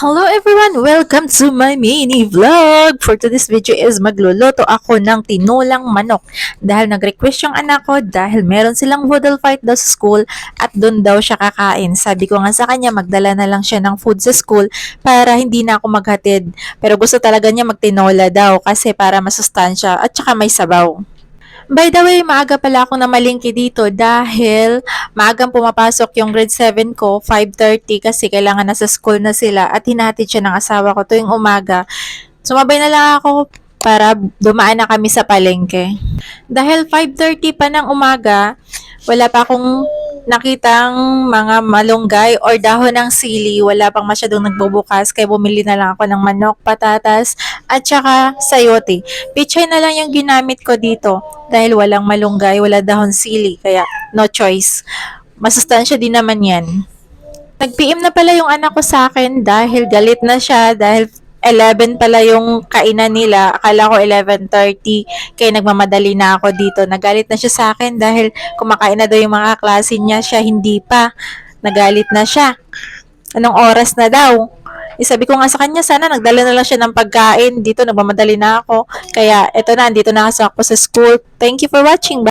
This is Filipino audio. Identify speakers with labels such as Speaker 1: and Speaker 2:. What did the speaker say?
Speaker 1: Hello everyone! Welcome to my mini vlog! For today's video is magluluto ako ng tinulang manok. Dahil nag-request yung anak ko dahil meron silang voodoo fight daw sa school at doon daw siya kakain. Sabi ko nga sa kanya magdala na lang siya ng food sa school para hindi na ako maghatid. Pero gusto talaga niya magtinola daw kasi para masustansya at saka may sabaw. By the way, maaga pala ako na malingki dito dahil maagang pumapasok yung grade 7 ko, 5.30 kasi kailangan nasa school na sila at hinatid siya ng asawa ko tuwing umaga. Sumabay na lang ako para dumaan na kami sa palengke. Dahil 5.30 pa ng umaga, wala pa akong nakitang mga malunggay or dahon ng sili. Wala pang masyadong nagbubukas kaya bumili na lang ako ng manok, patatas, at saka sayote. Pichay na lang yung ginamit ko dito dahil walang malunggay, wala dahon sili, kaya no choice. Masustansya din naman yan. Nag-PM na pala yung anak ko sa akin dahil galit na siya dahil 11 pala yung kainan nila. Akala ko 11.30 kaya nagmamadali na ako dito. Nagalit na siya sa akin dahil kumakain na daw yung mga klase niya. Siya hindi pa. Nagalit na siya. Anong oras na daw? Eh, sabi ko nga sa kanya, sana nagdala na lang siya ng pagkain. Dito, nagmamadali na ako. Kaya, eto na, dito na ako sa school. Thank you for watching. Bye.